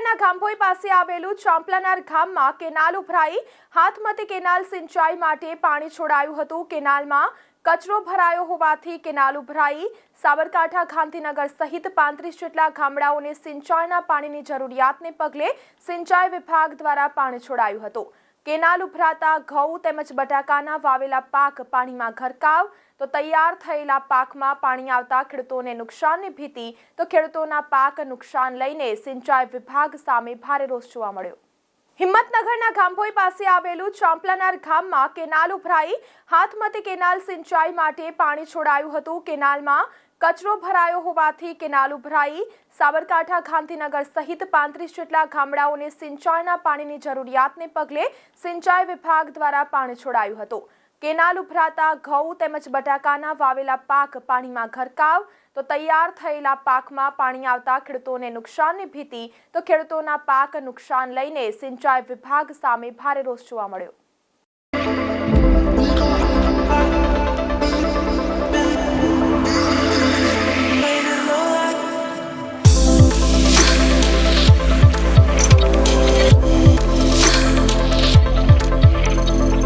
ખાંભોઈ પાસે આવેલું ચાંપલાનાર ગામમાં કેનાલ ઉભરાઈ. હાથમતી કેનાલ સિંચાઈ માટે પાણી છોડાયું હતું. કેનાલમાં કચરો ભરાયો હોવાથી કેનાલ ઉભરાઈ. સાબરકાંઠા, ગાંધીનગર સહિત પાંત્રીસ જેટલા ગામડાઓને સિંચાઈના પાણીની જરૂરિયાતને પગલે સિંચાઈ વિભાગ દ્વારા પાણી છોડાયું હતું. કેનાલ ઉભરાતા ઘઉં તેમજ બટાકાના વાવેલા પાક પાણીમાં ઘરકાવ, તો તૈયાર થયેલા પાકમાં પાણી આવતા ખેડૂતોને નુકસાનની ભીતિ, તો ખેડૂતોના પાક નુકસાન લઈને સિંચાઈ વિભાગ સામે ભારે રોષ જોવા મળ્યો. હિંમતનગરના ગાંભોઈ પાસે આવેલું ચાંપલાનાર ગામમાં કેનાલ ઉભરાઈ. હાથમતી કેનાલ સિંચાઈ માટે પાણી છોડાયું હતું. કેનાલમાં કચરો ભરાયો હોવાથી કેનાલ ઉભરાઈ. સાબરકાંઠા, ગાંધીનગર સહિત પાંત્રીસ જેટલા ગામડાઓને સિંચાઈના પાણીની જરૂરિયાતને પગલે સિંચાઈ વિભાગ દ્વારા પાણી છોડાયું હતું. કેનાલ ઉભરાતા ઘઉં તેમજ બટાકાના વાવેલા પાક પાણીમાં ઘરકાવ, તો તૈયાર થયેલા પાકમાં પાણી આવતા ખેડૂતોને નુકસાનની ભીતિ, તો ખેડૂતોના પાક નુકસાન લઈને સિંચાઈ વિભાગ સામે ભારે રોષ જોવા મળ્યો.